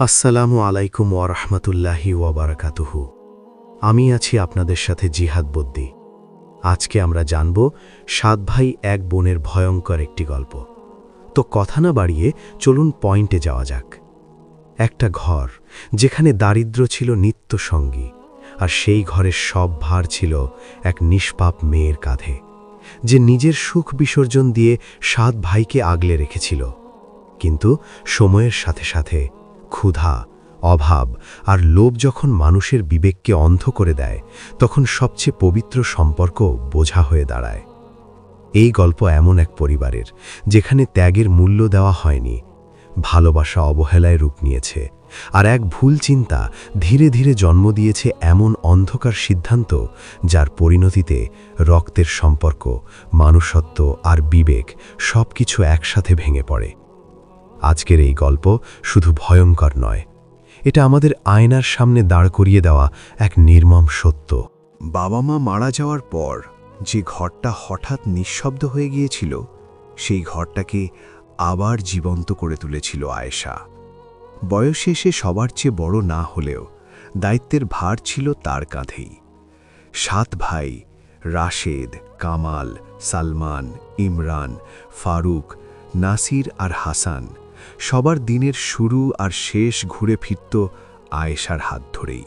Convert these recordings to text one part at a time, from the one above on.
আসসালামু আলাইকুম ওয়ারহমতুল্লাহি ওয়াবারাকাতুহু আমি আছি আপনাদের সাথে জিহাদ বদ্দি আজকে আমরা জানব সাত ভাই এক বোনের ভয়ঙ্কর একটি গল্প। তো কথা না বাড়িয়ে চলুন পয়েন্টে যাওয়া যাক। একটা ঘর যেখানে দারিদ্র ছিল নিত্য সঙ্গী আর সেই ঘরের সব ভার ছিল এক নিষ্পাপ মেয়ের কাঁধে, যে নিজের সুখ বিসর্জন দিয়ে সাত ভাইকে আগলে রেখেছিল। কিন্তু সময়ের সাথে সাথে ক্ষুধা, অভাব আর লোভ যখন মানুষের বিবেককে অন্ধ করে দেয়, তখন সবচেয়ে পবিত্র সম্পর্ক বোঝা হয়ে দাঁড়ায়। এই গল্প এমন এক পরিবারের, যেখানে ত্যাগের মূল্য দেওয়া হয়নি, ভালোবাসা অবহেলায় রূপ নিয়েছে আর এক ভুল চিন্তা ধীরে ধীরে জন্ম দিয়েছে এমন অন্ধকার সিদ্ধান্ত যার পরিণতিতে রক্তের সম্পর্ক, মানুষত্ব আর বিবেক সব কিছু একসাথে ভেঙে পড়ে। আজকের এই গল্প শুধু ভয়ঙ্কর নয়, এটা আমাদের আয়নার সামনে দাঁড় করিয়ে দেওয়া এক নির্মম সত্য। বাবা মা মারা যাওয়ার পর যে ঘরটা হঠাৎ নিঃশব্দ হয়ে গিয়েছিল, সেই ঘরটাকে আবার জীবন্ত করে তুলেছিল আয়েশা। বয়সে সে সবার চেয়ে বড় না হলেও দায়িত্বের ভার ছিল তার কাঁধেই। সাত ভাই, রাশেদ, কামাল, সালমান, ইমরান, ফারুক, নাসির আর হাসান সবার দিনের শুরু আর শেষ ঘুরে ফিরত আয়েশার হাত ধরেই।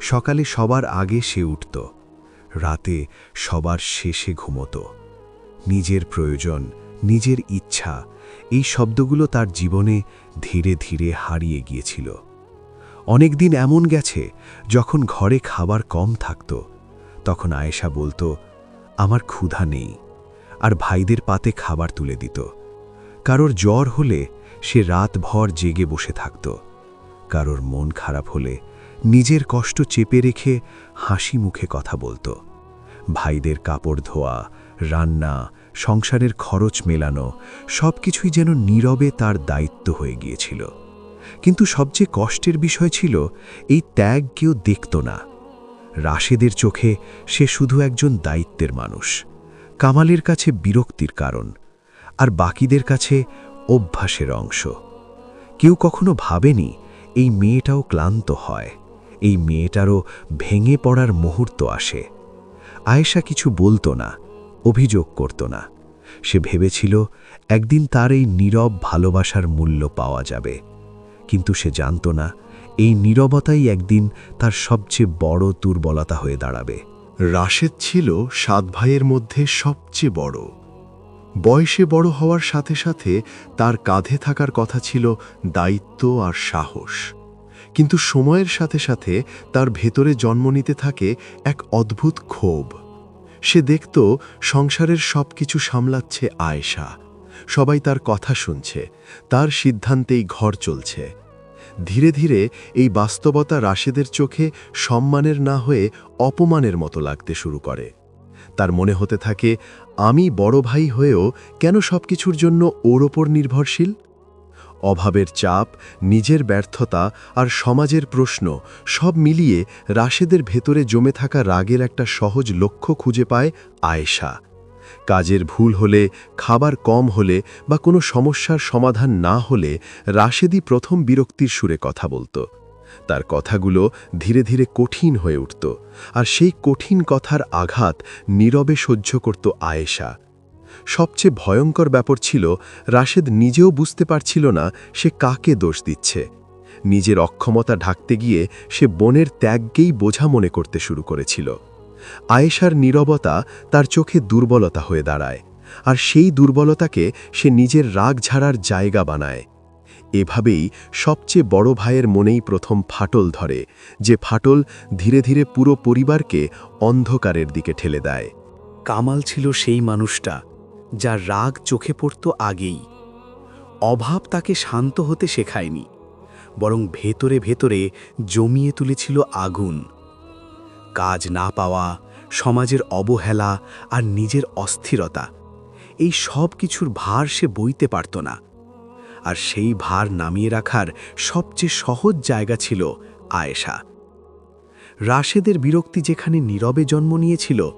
সকালে সবার আগে সে উঠত, রাতে সবার শেষে ঘুমত। নিজের প্রয়োজন, নিজের ইচ্ছা, এই শব্দগুলো তার জীবনে ধীরে ধীরে হারিয়ে গিয়েছিল। অনেক দিন এমন গেছে, যখন ঘরে খাবার কম থাকত, তখন আয়েশা বলতো, আমার ক্ষুধা নেই। আর ভাইদের পাতে খাবার তুলে দিত। কারোর জ্বর হলে সে রাতভর জেগে বসে থাকত। কারোর মন খারাপ হলে নিজের কষ্ট চেপে রেখে হাসি মুখে কথা বলতো। ভাইদের কাপড় ধোয়া, রান্না, সংসারের খরচ মেলানো সব কিছুই যেন নীরবে তার দায়িত্ব হয়ে গিয়েছিল। কিন্তু সবচেয়ে কষ্টের বিষয় ছিল, এই ত্যাগ কেউ দেখত না। রাশেদের চোখে সে শুধু একজন দায়িত্বের মানুষ। কামালের কাছে বিরক্তির কারণ, আর বাকিদের কাছে অভ্যাসের অংশ। কেউ কখনো ভাবেনি এই মেয়েটাও ক্লান্ত হয়, এই মেয়েটারও ভেঙে পড়ার মুহূর্ত আসে। আয়েশা কিছু বলতো না, অভিযোগ করত না। সে ভেবেছিল একদিন তার এই নীরব ভালোবাসার মূল্য পাওয়া যাবে। কিন্তু সে জানত না, এই নীরবতাই একদিন তার সবচেয়ে বড় দুর্বলতা হয়ে দাঁড়াবে। রাশেদ ছিল সাত ভাইয়ের মধ্যে সবচেয়ে বড়। বয়সে বড় হওয়ার সাথে সাথে তার কাঁধে থাকার কথা ছিল দায়িত্ব আর সাহস। কিন্তু সময়ের সাথে সাথে তার ভেতরে জন্ম নিতে থাকে এক অদ্ভুত ক্ষোভ। সে দেখত সংসারের সব কিছু সামলাচ্ছে আয়েশা। সবাই তার কথা শুনছে, তার সিদ্ধান্তেই ঘর চলছে। ধীরে ধীরে এই বাস্তবতা রাশেদের চোখে সম্মানের না হয়ে অপমানের মতো লাগতে শুরু করে। তার মনে হতে থাকে আমি বড় ভাই হয়েও কেন সব কিছুর জন্য ওর ওপর নির্ভরশীল? অভাবের চাপ, নিজের ব্যর্থতা আর সমাজের প্রশ্ন সব মিলিয়ে রাশেদের ভেতরে জমে থাকা রাগের একটা সহজ লক্ষ্য খুঁজে পায় আয়েশা। কাজের ভুল হলে, খাবার কম হলে বা কোনো সমস্যার সমাধান না হলে রাশেদই প্রথম বিরক্তির সুরে কথা বলতো। তার কথাগুলো ধীরে ধীরে কঠিন হয়ে উঠত, আর সেই কঠিন কথার আঘাত নীরবে সহ্য করত আয়েশা। সবচেয়ে ভয়ঙ্কর ব্যাপার ছিল, রাশেদ নিজেও বুঝতে পারছিল না সে কাকে দোষ দিচ্ছে। নিজের অক্ষমতা ঢাকতে গিয়ে সে বনের ত্যাগকেই বোঝা মনে করতে শুরু করেছিল। আয়েশার নীরবতা তার চোখে দুর্বলতা হয়ে দাঁড়ায়, আর সেই দুর্বলতাকে সে নিজের রাগ ঝাড়ার জায়গা বানায়। এভাবেই সবচেয়ে বড় ভাইয়ের মনেই প্রথম ফাটল ধরে, যে ফাটল ধীরে ধীরে পুরো পরিবারকে অন্ধকারের দিকে ঠেলে দেয়। কামাল ছিল সেই মানুষটা, যার রাগ চোখে পড়ত আগেই। অভাব তাকে শান্ত হতে শেখায়নি, বরং ভেতরে ভেতরে জমিয়ে তুলেছিল আগুন। কাজ না পাওয়া, সমাজের অবহেলা আর নিজের অস্থিরতা, এই সব কিছুর ভার সে বইতে পারত না। আর সেই ভার নামিয়ে রাখার সবচেয়ে সহজ জায়গা ছিল আয়েশা। রাশেদের বিরক্তি যেখানে নীরবে জন্ম নিয়েছিল,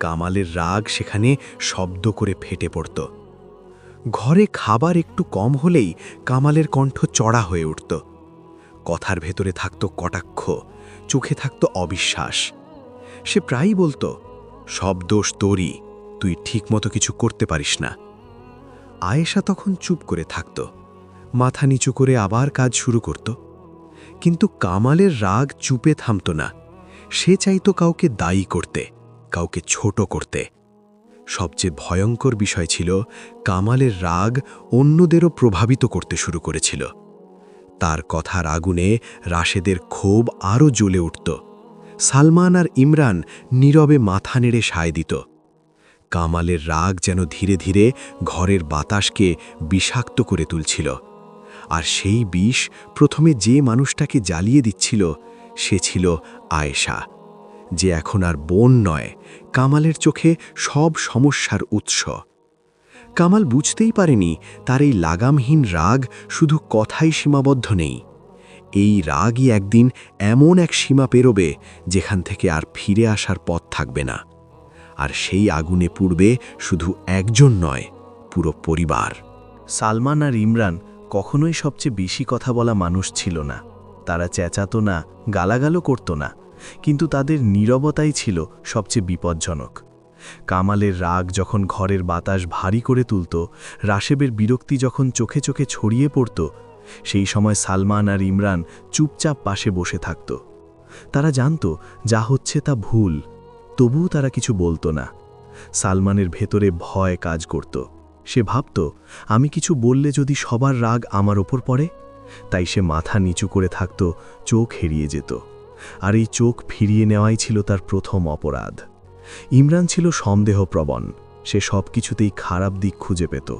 কামালের রাগ সেখানে শব্দ করে ফেটে পড়ত। ঘরে খাবার একটু কম হলেই কামালের কণ্ঠ চড়া হয়ে উঠত। কথার ভেতরে থাকত কটাক্ষ, চোখে থাকত অবিশ্বাস। সে প্রায়ই বলতো, সব দোষ তোরই, তুই ঠিকমতো কিছু করতে পারিস না। আয়েশা তখন চুপ করে থাকত। মাথা নিচু করে আবার কাজ শুরু করত। কিন্তু কামালের রাগ চুপে থামত না। সে চাইতো কাউকে দায়ী করতে, কাউকে ছোট করতে। সবচেয়ে ভয়ঙ্কর বিষয় ছিল, কামালের রাগ অন্যদেরও প্রভাবিত করতে শুরু করেছিল। তার কথার আগুনে রাশেদের ক্ষোভ আরও জ্বলে উঠত। সালমান আর ইমরান নীরবে মাথা নেড়ে সায় দিত। কামালের রাগ যেন ধীরে ধীরে ঘরের বাতাসকে বিষাক্ত করে তুলছিল। আর সেই বিষ প্রথমে যে মানুষটাকে জ্বালিয়ে দিচ্ছিল, সে ছিল আয়েশা। যে এখন আর বোন নয়, কামালের চোখে সব সমস্যার উৎস। কামাল বুঝতেই পারেনি তার এই লাগামহীন রাগ শুধু কথাই সীমাবদ্ধ নেই। এই রাগই একদিন এমন এক সীমা পেরোবে যেখান থেকে আর ফিরে আসার পথ থাকবে না। আর সেই আগুনে পুড়বে শুধু একজন নয়, পুরো পরিবার। সালমান আর ইমরান কখনোই সবচেয়ে বেশি কথা বলা মানুষ ছিল না। তারা চেঁচাতো না, গালাগালও করত না, কিন্তু তাদের নীরবতাই ছিল সবচেয়ে বিপজ্জনক। কামালের রাগ যখন ঘরের বাতাস ভারী করে তুলত, রাশেবের বিরক্তি যখন চোখে চোখে ছড়িয়ে পড়ত, সেই সময় সালমান আর ইমরান চুপচাপ পাশে বসে থাকত। তারা জানত, যা হচ্ছে তা ভুল, তবুও তারা কিছু বলতো না। সালমানের ভেতরে ভয় কাজ করত। সে ভাবত, আমি কিছু বললে যদি সবার রাগ আমার ওপর পড়ে? তাই সে মাথা নিচু করে থাকত, চোখ হেরিয়ে যেত। আর এই চোখ ফিরিয়ে নেওয়াই ছিল তার প্রথম অপরাধ। ইমরান ছিল সন্দেহপ্রবণ, সে সব কিছুতেই খারাপ দিক খুঁজে পেত।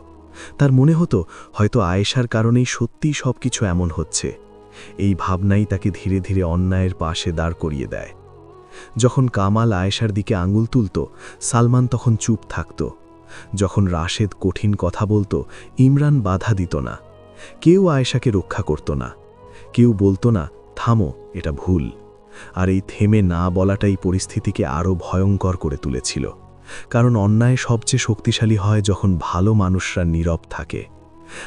তার মনে হতো, হয়তো আয়েশার কারণেই সত্যিই সব কিছু এমন হচ্ছে। এই ভাবনাই তাকে ধীরে ধীরে অন্যায়ের পাশে দাঁড় করিয়ে দেয়। যখন কামাল আয়েশার দিকে আঙুল তুলত, সালমান তখন চুপ থাকত। যখন রাশেদ কঠিন কথা বলতো, ইমরান বাধা দিত না। কেউ আয়েশাকে রক্ষা করত না। কেউ বলতো না, থামো, এটা ভুল। আর এই থেমে না বলাটাই পরিস্থিতিকে আরও ভয়ঙ্কর করে তুলেছিল। কারণ অন্যায় সবচেয়ে শক্তিশালী হয় যখন ভালো মানুষরা নীরব থাকে।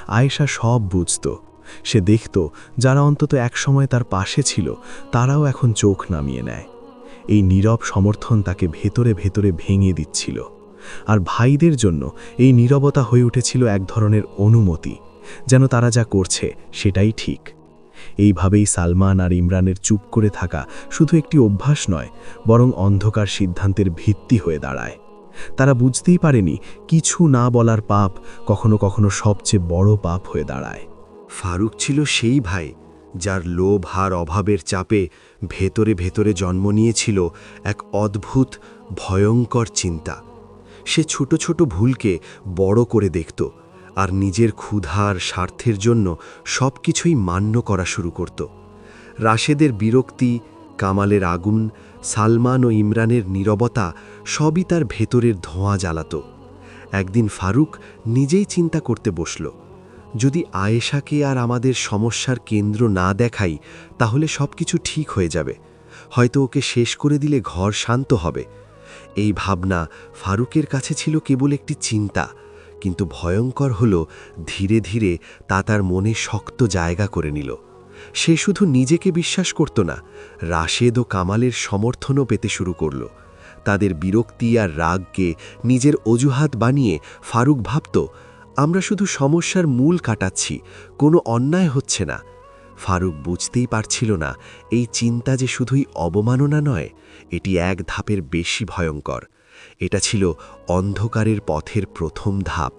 আয়েশা সব বুঝত। সে দেখত, যারা অন্তত একসময় তার পাশে ছিল, তারাও এখন চোখ নামিয়ে নেয়। এই নীরব সমর্থন তাকে ভেতরে ভেতরে ভেঙে দিচ্ছিল। আর ভাইদের জন্য এই নীরবতা হয়ে উঠেছিল এক ধরনের অনুমতি, যেন তারা যা করছে সেটাই ঠিক। এইভাবেই সালমান আর ইমরানের চুপ করে থাকা শুধু একটি অভ্যাস নয়, বরং অন্ধকার সিদ্ধান্তের ভিত্তি হয়ে দাঁড়ায়। তারা বুঝতেই পারেনি, কিছু না বলার পাপ কখনো কখনো সবচেয়ে বড় পাপ হয়ে দাঁড়ায়। ফারুক ছিল সেই ভাই, যার লোভ আর অভাবের চাপে ভেতরে ভেতরে জন্ম নিয়েছিল এক অদ্ভুত, ভয়ঙ্কর চিন্তা। সে ছোট ছোট ভুলকে বড় করে দেখত আর নিজের ক্ষুধার স্বার্থের জন্য সব কিছুই মান্য করা শুরু করত। রাশেদের বিরক্তি, কামালের আগুন, সালমান ও ইমরানের নীরবতা সবই তার ভেতরের ধোঁয়া জ্বালাত। একদিন ফারুক নিজেই চিন্তা করতে বসল, যদি আয়েশাকে আর আমাদের সমস্যার কেন্দ্র না দেখাই, তাহলে সব কিছু ঠিক হয়ে যাবে। হয়তো ওকে শেষ করে দিলে ঘর শান্ত হবে। এই ভাবনা ফারুকের কাছে ছিল কেবল একটি চিন্তা, কিন্তু ভয়ঙ্কর হল ধীরে ধীরে তা তার মনে শক্ত জায়গা করে নিল। সে শুধু নিজেকে বিশ্বাস করত না, রাশেদ ও কামালের সমর্থনও পেতে শুরু করল। তাদের বিরক্তি আর রাগকে নিজের অজুহাত বানিয়ে ফারুক ভাবত, আমরা শুধু সমস্যার মূল কাটাচ্ছি, কোনো অন্যায় হচ্ছে না। ফারুক বুঝতেই পারছিল না, এই চিন্তা যে শুধুই অবমাননা নয় এটি এক ধাপের বেশি ভয়ঙ্কর। এটা ছিল অন্ধকারের পথের প্রথম ধাপ।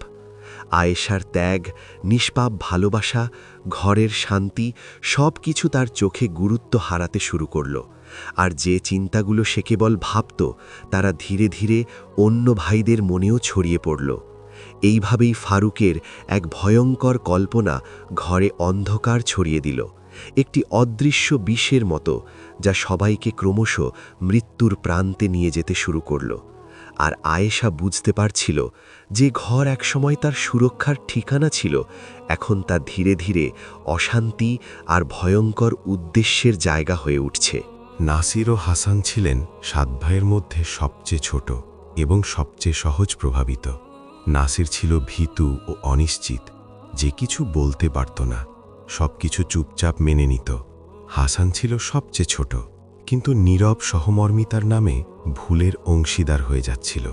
আয়েশার ত্যাগ, নিষ্পাপ ভালোবাসা, ঘরের শান্তি সব কিছু তার চোখে গুরুত্ব হারাতে শুরু করল। আর যে চিন্তাগুলো সে কেবল ভাবত, তারা ধীরে ধীরে অন্য ভাইদের মনেও ছড়িয়ে পড়ল। এইভাবেই ফারুকের এক ভয়ঙ্কর কল্পনা ঘরে অন্ধকার ছড়িয়ে দিল। একটি অদৃশ্য বিষের মতো, যা সবাইকে ক্রমশ মৃত্যুর প্রান্তে নিয়ে যেতে শুরু করল। আর আয়েশা বুঝতে পারছিল যে ঘর একসময় তার সুরক্ষার ঠিকানা ছিল, এখন তা ধীরে ধীরে অশান্তি আর ভয়ঙ্কর উদ্দেশ্যের জায়গা হয়ে উঠছে। নাসির ও হাসান ছিলেন সাত ভাইয়ের মধ্যে সবচেয়ে ছোট এবং সবচেয়ে সহজ প্রভাবিত। নাসির ছিল ভীতু ও অনিশ্চিত, যে কিছু বলতে পারত না। সব কিছু চুপচাপ মেনে নিত। হাসান ছিল সবচেয়ে ছোট, কিন্তু নীরব সহমর্মিতার নামে ভুলের অংশীদার হয়ে যাচ্ছিল।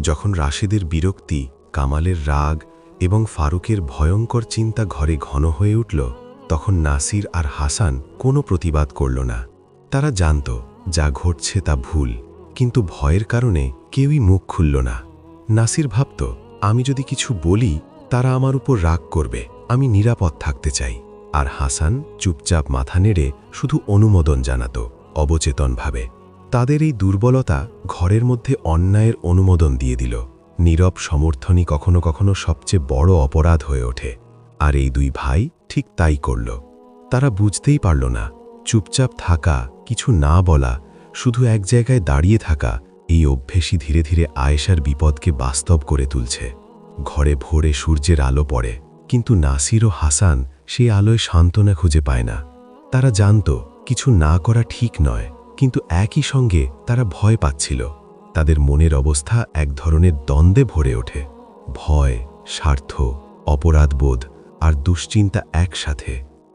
যখন রাশেদের বিরক্তি, কামালের রাগ এবং ফারুকের ভয়ঙ্কর চিন্তা ঘরে ঘন হয়ে উঠল, তখন নাসির আর হাসান কোনো প্রতিবাদ করল না। তারা জানত যা ঘটছে তা ভুল, কিন্তু ভয়ের কারণে কেউই মুখ খুলল না। নাসির ভাবত, আমি যদি কিছু বলি, তারা আমার উপর রাগ করবে, আমি নিরাপদ থাকতে চাই। আর হাসান চুপচাপ মাথা নেড়ে শুধু অনুমোদন জানাত, অবচেতনভাবে। তাদের এই দুর্বলতা ঘরের মধ্যে অন্যায়ের অনুমোদন দিয়ে দিল। নীরব সমর্থনই কখনো কখনো সবচেয়ে বড় অপরাধ হয়ে ওঠে। আর এই দুই ভাই ঠিক তাই করল। তারা বুঝতেই পারল না, চুপচাপ থাকা, কিছু না বলা, শুধু এক জায়গায় দাঁড়িয়ে থাকা, এই অভ্যেসই ধীরে ধীরে আয়েশার বিপদকে বাস্তব করে তুলছে। ঘরে ভোরে সূর্যের আলো পড়ে। কিন্তু নাসির ও হাসান সেই আলোয় সান্ত্বনা খুঁজে পায় না। তারা জানত, কিছু না করা ঠিক নয়, কিন্তু একই সঙ্গে তারা ভয় পাচ্ছিল। তাদের মনের অবস্থা এক ধরনের দ্বন্দ্বে ভরে ওঠে। ভয়, স্বার্থ, অপরাধবোধ আর দুশ্চিন্তা একসাথে।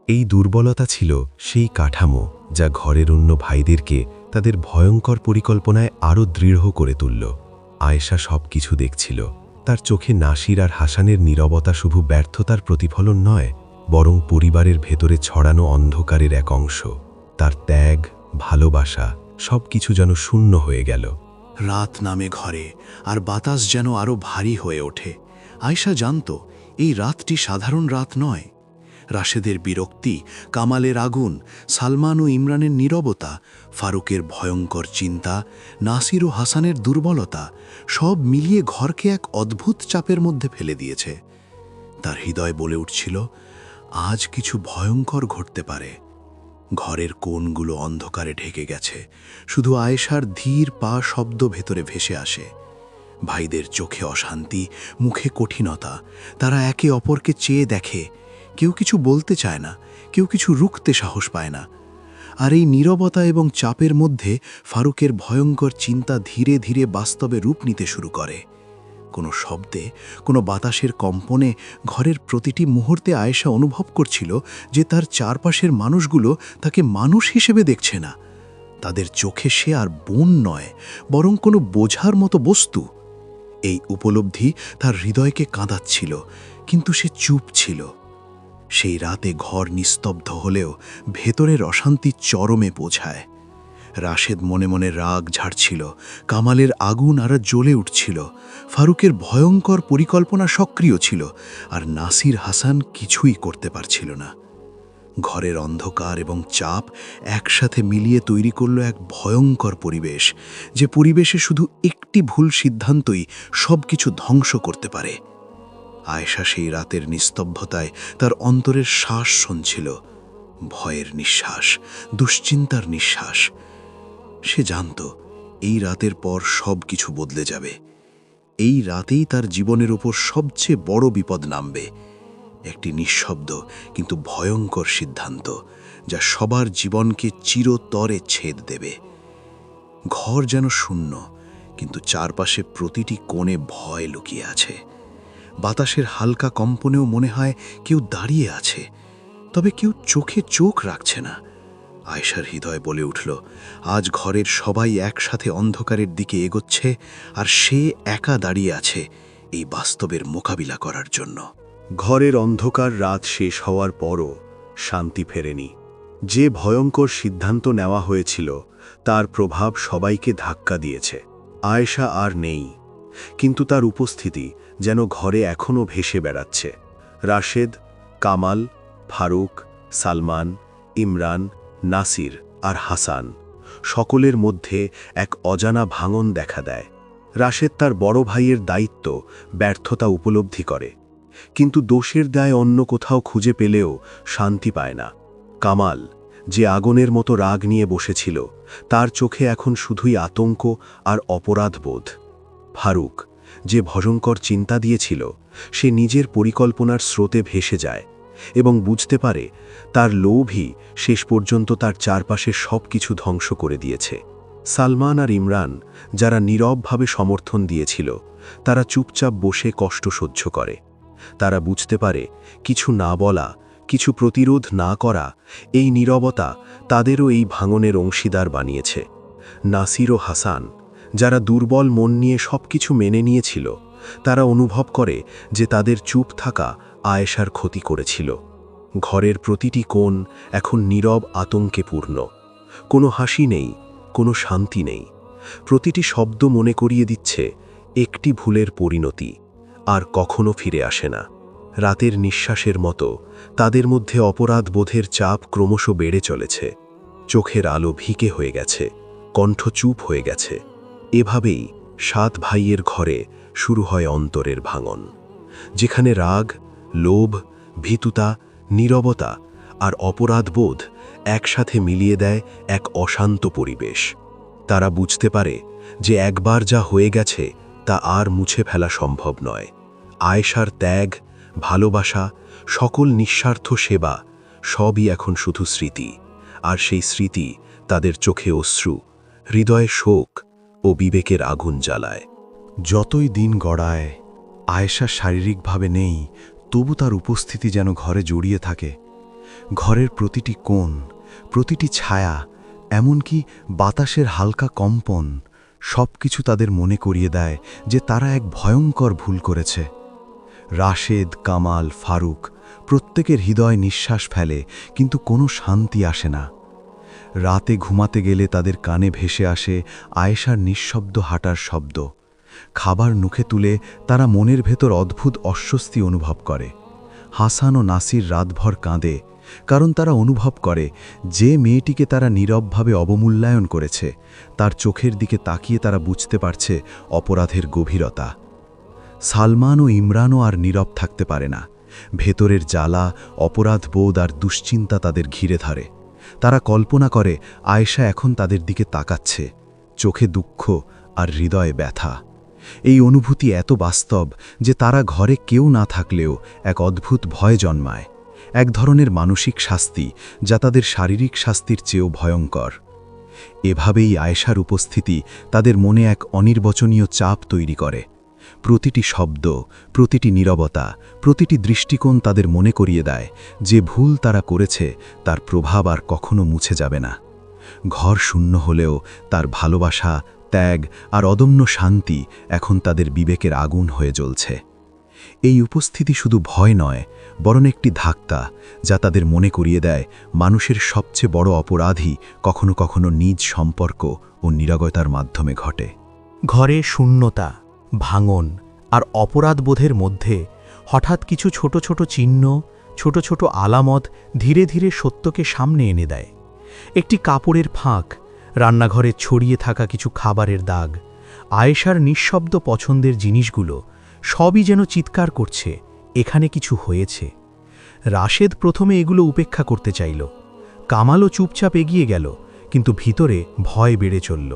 এই দুর্বলতা ছিল সেই কাঠামো যা ঘরের অন্য ভাইদেরকে তাদের ভয়ঙ্কর পরিকল্পনায় আরও দৃঢ় করে তুলল। আয়েশা সব কিছু দেখছিল। তার চোখে নাসির আর হাসানের নীরবতা শুধু ব্যর্থতার প্রতিফলন নয়, বরং পরিবারের ভেতরে ছড়ানো অন্ধকারের এক অংশ। তার ত্যাগ, ভালোবাসা সব কিছু যেন শূন্য হয়ে গেল। রাত নামে ঘরে, আর বাতাস যেন আরও ভারী হয়ে ওঠে। আয়সা জানত, এই রাতটি সাধারণ রাত নয়। রাশেদের বিরক্তি, কামালের আগুন, সালমান ও ইমরানের নীরবতা, ফারুকের ভয়ঙ্কর চিন্তা, নাসির ও হাসানের দুর্বলতা, সব মিলিয়ে ঘরকে এক অদ্ভুত চাপের মধ্যে ফেলে দিয়েছে। তার হৃদয় বলে উঠছিল, আজ কিছু ভয়ঙ্কর ঘটতে পারে। ঘরের কোণগুলো অন্ধকারে ঢেকে গেছে। শুধু আয়েশার ধীর পা শব্দ ভেতরে ভেসে আসে। ভাইদের চোখে অশান্তি, মুখে কঠিনতা। তারা একে অপরকে চেয়ে দেখে কেউ কিছু বলতে চায় না, কেউ কিছু রুখতে সাহস পায় না। আর এই নীরবতা এবং চাপের মধ্যে ফারুকের ভয়ঙ্কর চিন্তা ধীরে ধীরে বাস্তবে রূপ নিতে শুরু করে। কোনো শব্দে, কোনো বাতাসের কম্পনে ঘরের প্রতিটি মুহূর্তে আয়েশা অনুভব করছিল যে তার চারপাশের মানুষগুলো তাকে মানুষ হিসেবে দেখছে না। তাদের চোখে সে আর বোন নয়, বরং কোনো বোঝার মতো বস্তু। এই উপলব্ধি তার হৃদয়কে কাঁদাচ্ছিল, কিন্তু সে চুপ ছিল। সেই রাতে ঘর নিস্তব্ধ হলেও ভেতরের অশান্তি চরমে পৌঁছায় রাশেদ মনে মনে রাগ ঝাড়ছিল, কামালের আগুন আর জ্বলে উঠছিল, ফারুকের ভয়ঙ্কর পরিকল্পনা সক্রিয় ছিল, আর নাসির হাসান কিছুই করতে পারছিল না। ঘরের অন্ধকার এবং চাপ একসাথে মিলিয়ে তৈরি করল এক ভয়ঙ্কর পরিবেশ, যে পরিবেশে শুধু একটি ভুল সিদ্ধান্তই সব কিছু ধ্বংস করতে পারে। আয়েশা সেই রাতের নিস্তব্ধতায় তার অন্তরের শ্বাস শুনছিল। ভয়ের নিঃশ্বাস, দুশ্চিন্তার নিঃশ্বাস। সে জানত, এই রাতের পর সব কিছু বদলে যাবে। এই রাতেই তার জীবনের ওপর সবচেয়ে বড় বিপদ নামবে। একটি নিঃশব্দ কিন্তু ভয়ঙ্কর সিদ্ধান্ত, যা সবার জীবনকে চিরতরে ছেদ দেবে। ঘর যেন শূন্য, কিন্তু চারপাশে প্রতিটি কোণে ভয় লুকিয়ে আছে। বাতাসের হালকা কম্পনেও মনে হয় কেউ দাঁড়িয়ে আছে, তবে কেউ চোখে চোখ রাখছে না। আয়সার হৃদয় বলে উঠল, আজ ঘরের সবাই একসাথে অন্ধকারের দিকে এগোচ্ছে আর সে একা দাঁড়িয়ে আছে এই বাস্তবের মোকাবিলা করার জন্য। ঘরের অন্ধকার রাত শেষ হওয়ার পরও শান্তি ফেরেনি। যে ভয়ঙ্কর সিদ্ধান্ত নেওয়া হয়েছিল, তার প্রভাব সবাইকে ধাক্কা দিয়েছে। আয়েশা আর নেই, কিন্তু তার উপস্থিতি যেন ঘরে এখনও ভেসে বেড়াচ্ছে। রাশেদ, কামাল, ফারুক, সালমান, ইমরান, নাসির আর হাসান সকলের মধ্যে এক অজানা ভাঙন দেখা দেয়। রাশেদ তার বড় ভাইয়ের দায়িত্ব, ব্যর্থতা উপলব্ধি করে। কিন্তু দোষের দায় অন্য কোথাও খুঁজে পেলেও শান্তি পায় না। কামাল, যে আগুনের মতো রাগ নিয়ে বসেছিল, তার চোখে এখন শুধুই আতঙ্ক আর অপরাধবোধ। ফারুক যে ভয়ঙ্কর চিন্তা দিয়েছিল, সে নিজের পরিকল্পনার স্রোতে ভেসে যায় এবং বুঝতে পারে তার লোভই শেষ পর্যন্ত তার চারপাশে সব কিছু ধ্বংস করে দিয়েছে। সালমান আর ইমরান, যারা নীরবভাবে সমর্থন দিয়েছিল, তারা চুপচাপ বসে কষ্ট সহ্য করে। তারা বুঝতে পারে কিছু না বলা, কিছু প্রতিরোধ না করা, এই নীরবতা তাদেরও এই ভাঙনের অংশীদার বানিয়েছে। নাসির ও হাসান যারা দুর্বল মন নিয়ে সবকিছু মেনে নিয়েছিল, তারা অনুভব করে যে তাদের চুপ থাকা আয়েশার ক্ষতি করেছিল। ঘরের প্রতিটি কোণ এখন নীরব আতঙ্কে পূর্ণ। কোনো হাসি নেই, কোনো শান্তি নেই। প্রতিটি শব্দ মনে করিয়ে দিচ্ছে একটি ভুলের পরিণতি, আর কখনো ফিরে আসে না। রাতের নিঃশ্বাসের মতো তাদের মধ্যে অপরাধ বোধের চাপ ক্রমশ বেড়ে চলেছে। চোখের আলো ভিকে হয়ে গেছে, কণ্ঠ চুপ হয়ে গেছে। এভাবেই সাত ভাইয়ের ঘরে শুরু হয় অন্তরের ভাঙন, যেখানে রাগ, লোভ, ভীতুতা, নীরবতা আর অপরাধবোধ একসাথে মিলিয়ে দেয় এক অশান্ত পরিবেশ। তারা বুঝতে পারে যে একবার যা হয়ে গেছে তা আর মুছে ফেলা সম্ভব নয়। আয়েশার ত্যাগ, ভালোবাসা, সকল নিঃস্বার্থ সেবা সবই এখন শুধু স্মৃতি, আর সেই স্মৃতি তাদের চোখে অশ্রু, হৃদয়ে শোক ও বিবেকের আগুন জ্বালায়। যতই দিন গড়ায়, আয়েশা শারীরিকভাবে নেই, তবু তার উপস্থিতি যেন ঘরে জড়িয়ে থাকে। ঘরের প্রতিটি কোণ, প্রতিটি ছায়া, এমনকি বাতাসের হালকা কম্পন সব কিছু তাদের মনে করিয়ে দেয় যে তারা এক ভয়ঙ্কর ভুল করেছে। রাশেদ, কামাল, ফারুক, প্রত্যেকের হৃদয় নিঃশ্বাস ফেলে, কিন্তু কোনো শান্তি আসে না। রাতে ঘুমাতে গেলে তাদের কানে ভেসে আসে আয়েশার নিঃশব্দ হাঁটার শব্দ। খাবার মুখে তুলে তারা মনের ভেতর অদ্ভুত অস্বস্তি অনুভব করে। হাসান ও নাসির রাতভর কাঁদে, কারণ তারা অনুভব করে যে মেয়েটিকে তারা নীরবভাবে অবমূল্যায়ন করেছে, তার চোখের দিকে তাকিয়ে তারা বুঝতে পারছে অপরাধের গভীরতা। সালমান ও ইমরানও আর নীরব থাকতে পারে না। ভেতরের জ্বালা অপরাধ বোধ আর দুশ্চিন্তা তাদের ঘিরে ধরে। তারা কল্পনা করে, আয়েশা এখন তাদের দিকে তাকাচ্ছে। চোখে দুঃখ আর হৃদয়ে ব্যথা। এই অনুভূতি এত বাস্তব যে তারা ঘরে কেউ না থাকলেও এক অদ্ভুত ভয় জন্মায়। এক ধরনের মানসিক শাস্তি যা তাদের শারীরিক শাস্তির চেয়েও ভয়ঙ্কর। এভাবেই আয়েশার উপস্থিতি তাদের মনে এক অনির্বচনীয় চাপ তৈরি করে। প্রতিটি শব্দ, প্রতিটি নীরবতা, প্রতিটি দৃষ্টিকোণ তাদের মনে করিয়ে দেয়, যে ভুল তারা করেছে, তার প্রভাব আর কখনো মুছে যাবে না। ঘর শূন্য হলেও তার ভালোবাসা, ত্যাগ আর অদম্য শান্তি এখন তাদের বিবেকের আগুন হয়ে জ্বলছে। এই উপস্থিতি শুধু ভয় নয়, বরং একটি ধাক্কা, যা তাদের মনে করিয়ে দেয় মানুষের সবচেয়ে বড় অপরাধী কখনো কখনো নিজ সম্পর্ক ও নিরাগতার মাধ্যমে ঘটে। ঘরে শূন্যতা। ভাঙন আর অপরাধবোধের মধ্যে হঠাৎ কিছু ছোট ছোট চিহ্ন, ছোট ছোট আলামত ধীরে ধীরে সত্যকে সামনে এনে দেয়। একটি কাপড়ের ফাঁক, রান্নাঘরে ছড়িয়ে থাকা কিছু খাবারের দাগ, আয়েশার নিঃশব্দ পছন্দের জিনিসগুলো সবই যেন চিৎকার করছে, এখানে কিছু হয়েছে। রাশেদ প্রথমে এগুলো উপেক্ষা করতে চাইল। কামালও চুপচাপ এগিয়ে গেল, কিন্তু ভিতরে ভয় বেড়ে চলল।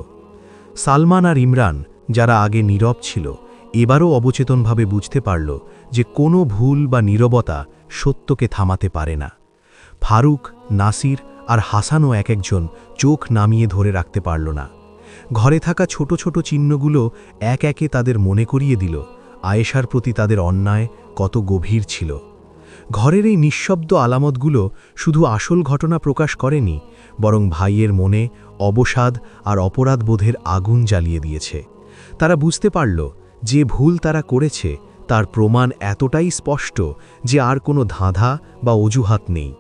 সালমান আর ইমরান যারা আগে নীরব ছিল, এবারও অবচেতনভাবে বুঝতে পারল যে কোনো ভুল বা নীরবতা সত্যকে থামাতে পারে না। ফারুক, নাসির আর হাসানও এক একজন চোখ নামিয়ে ধরে রাখতে পারল না। ঘরে থাকা ছোট ছোট চিহ্নগুলো এক একে তাদের মনে করিয়ে দিল। আয়েশার প্রতি তাদের অন্যায় কত গভীর ছিল। ঘরের এই নিঃশব্দ আলামতগুলো শুধু আসল ঘটনা প্রকাশ করেনি, বরং ভাইয়ের মনে অবসাদ আর অপরাধবোধের আগুন জ্বালিয়ে দিয়েছে। তারা বুঝতে পারল যে ভুল তারা করেছে, তার প্রমাণ এতটাই স্পষ্ট যে আর কোনো ধাঁধা বা অজুহাত নেই।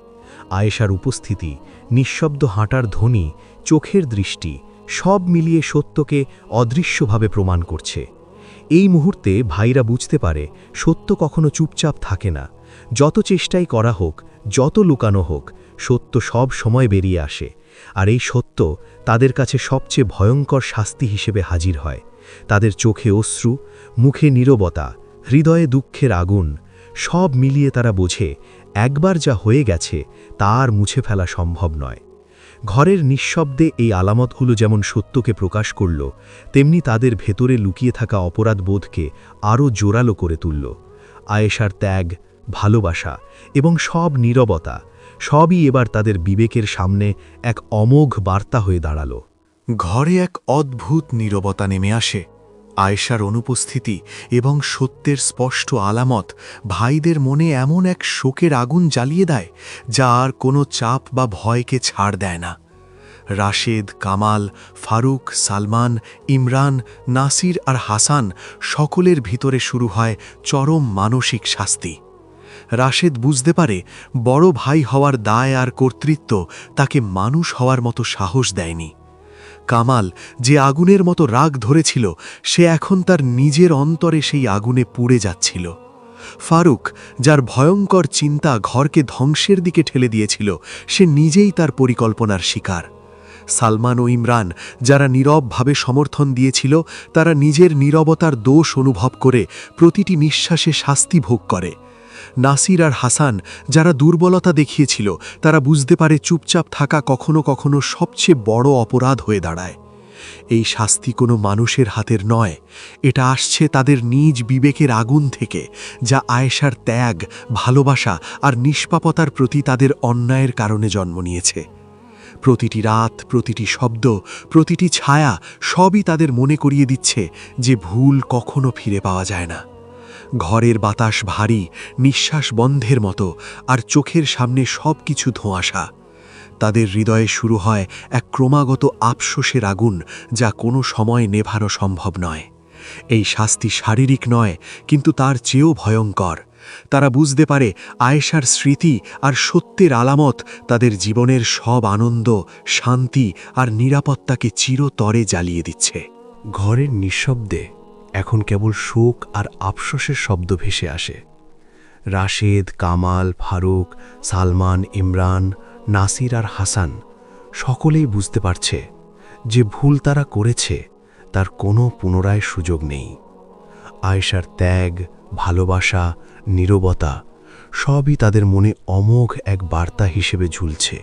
আয়েশার উপস্থিতি, নিঃশব্দ হাঁটার ধ্বনি, চোখের দৃষ্টি, সব মিলিয়ে সত্যকে অদৃশ্যভাবে প্রমাণ করছে। এই মুহূর্তে ভাইরা বুঝতে পারে, সত্য কখনো চুপচাপ থাকে না। যত চেষ্টাই করা হোক, যত লুকানো হোক, সত্য সব সময় বেরিয়ে আসে। আর এই সত্য তাদের কাছে সবচেয়ে ভয়ঙ্কর শাস্তি হিসেবে হাজির হয়। তাদের চোখে অশ্রু, মুখে নীরবতা, হৃদয়ে দুঃখের আগুন, সব মিলিয়ে তারা বোঝে, একবার যা হয়ে গেছে তা আর মুছে ফেলা সম্ভব নয়। ঘরের নিঃশব্দে এই আলামতগুলো যেমন সত্যকে প্রকাশ করল, তেমনি তাদের ভেতরে লুকিয়ে থাকা অপরাধবোধকে আরও জোরালো করে তুলল। আয়েশার ত্যাগ, ভালোবাসা এবং সব নীরবতা, সবই এবার তাদের বিবেকের সামনে এক অমোঘ বার্তা হয়ে দাঁড়াল। ঘরে এক অদ্ভুত নীরবতা নেমে আসে। আয়েশার অনুপস্থিতি এবং সত্যের স্পষ্ট আলামত ভাইদের মনে এমন এক শোকের আগুন জ্বালিয়ে দেয়, যা আর কোনো চাপ বা ভয়কে ছাড় দেয় না। রাশেদ, কামাল, ফারুক, সালমান, ইমরান, নাসির আর হাসান সকলের ভিতরে শুরু হয় চরম মানসিক শাস্তি। রাশেদ বুঝতে পারে বড় ভাই হওয়ার দায় আর কর্তৃত্ব তাকে মানুষ হওয়ার মতো সাহস দেয়নি। কামাল যে আগুনের মতো রাগ ধরেছিল, সে এখন তার নিজের অন্তরে সেই আগুনে পুড়ে যাচ্ছিল। ফারুক, যার ভয়ঙ্কর চিন্তা ঘরকে ধ্বংসের দিকে ঠেলে দিয়েছিল, সে নিজেই তার পরিকল্পনার শিকার। সালমান ও ইমরান, যারা নীরবভাবে সমর্থন দিয়েছিল, তারা নিজের নীরবতার দোষ অনুভব করে প্রতিটি নিঃশ্বাসে শাস্তি ভোগ করে। নাসির আর হাসান, যারা দুর্বলতা দেখিয়েছিল, তারা বুঝতে পারে চুপচাপ থাকা কখনো কখনো সবচেয়ে বড় অপরাধ হয়ে দাঁড়ায়। এই শাস্তি কোনো মানুষের হাতের নয়। এটা আসছে তাদের নিজ বিবেকের আগুন থেকে, যা আয়েশার ত্যাগ, ভালোবাসা আর নিষ্পাপতার প্রতি তাদের অন্যায়ের কারণে জন্ম নিয়েছে। প্রতিটি রাত, প্রতিটি শব্দ, প্রতিটি ছায়া সবই তাদের মনে করিয়ে দিচ্ছে যে ভুল কখনো ফিরে পাওয়া যায় না। ঘরের বাতাস ভারী, নিঃশ্বাস বন্ধের মতো, আর চোখের সামনে সব কিছু ধোঁয়াশা। তাদের হৃদয়ে শুরু হয় এক ক্রমাগত আফসোসের আগুন যা কোনো সময় নেভানো সম্ভব নয়। এই শাস্তি শারীরিক নয়, কিন্তু তার চেয়েও ভয়ঙ্কর। তারা বুঝতে পারে আয়েশার স্মৃতি আর সত্যের আলামত তাদের জীবনের সব আনন্দ, শান্তি আর নিরাপত্তাকে চিরতরে জ্বালিয়ে দিচ্ছে। ঘরের নিঃশব্দে এখন কেবল শোক আর আফসোসের শব্দ ভেসে আসে। রাশেদ, কামাল, ফারুক, সালমান, ইমরান, নাসির আর হাসান সকলেই বুঝতে পারছে যে ভুল তারা করেছে, তার কোনো পুনরায় সুযোগ নেই। আয়েশার ত্যাগ, ভালোবাসা, নীরবতা সবই তাদের মনে অমোঘ এক বার্তা হিসেবে ঝুলছে।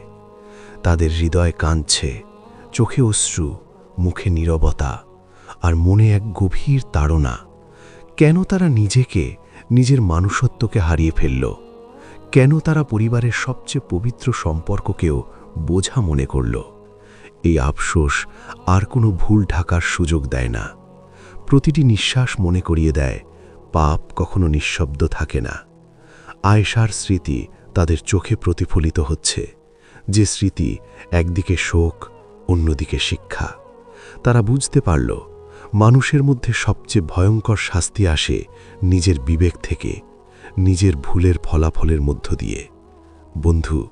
তাদের হৃদয় কাঁদছে, চোখে অশ্রু, মুখে নীরবতা। আর মনে এক গভীর তাড়না। কেন তারা নিজেকে, নিজের মানুষত্বকে হারিয়ে ফেলল? কেন তারা পরিবারের সবচেয়ে পবিত্র সম্পর্ককেও বোঝা মনে করল? এই আফসোস আর কোনো ভুল ঢাকার সুযোগ দেয় না। প্রতিটি নিঃশ্বাস মনে করিয়ে দেয়, পাপ কখনো নিঃশব্দ থাকে না। আয়েশার স্মৃতি তাদের চোখে প্রতিফলিত হচ্ছে, যে স্মৃতি একদিকে শোক, অন্যদিকে শিক্ষা। তারা বুঝতে পারল মানুষের মধ্যে সবচেয়ে ভয়ঙ্কর শাস্তি আসে নিজের বিবেক থেকে, নিজের ভুলের ফলাফলের মধ্য দিয়ে। বন্ধু,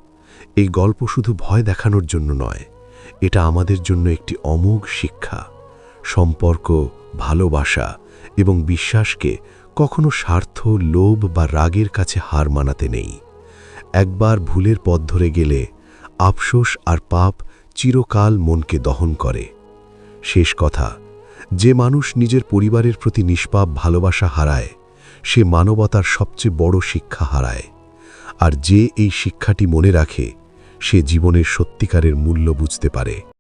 এই গল্প শুধু ভয় দেখানোর জন্য নয়, এটা আমাদের জন্য একটি অমোঘ শিক্ষা। সম্পর্ক, ভালোবাসা এবং বিশ্বাসকে কখনো স্বার্থ, লোভ বা রাগের কাছে হার মানাতে নেই। একবার ভুলের পথ ধরে গেলে আফসোস আর পাপ চিরকাল মনকে দহন করে। শেষ কথা যে মানুষ নিজের পরিবারের প্রতি নিষ্পাপ ভালোবাসা হারায়, সে মানবতার সবচেয়ে বড় শিক্ষা হারায়। আর যে এই শিক্ষাটি মনে রাখে, সে জীবনের সত্যিকারের মূল্য বুঝতে পারে।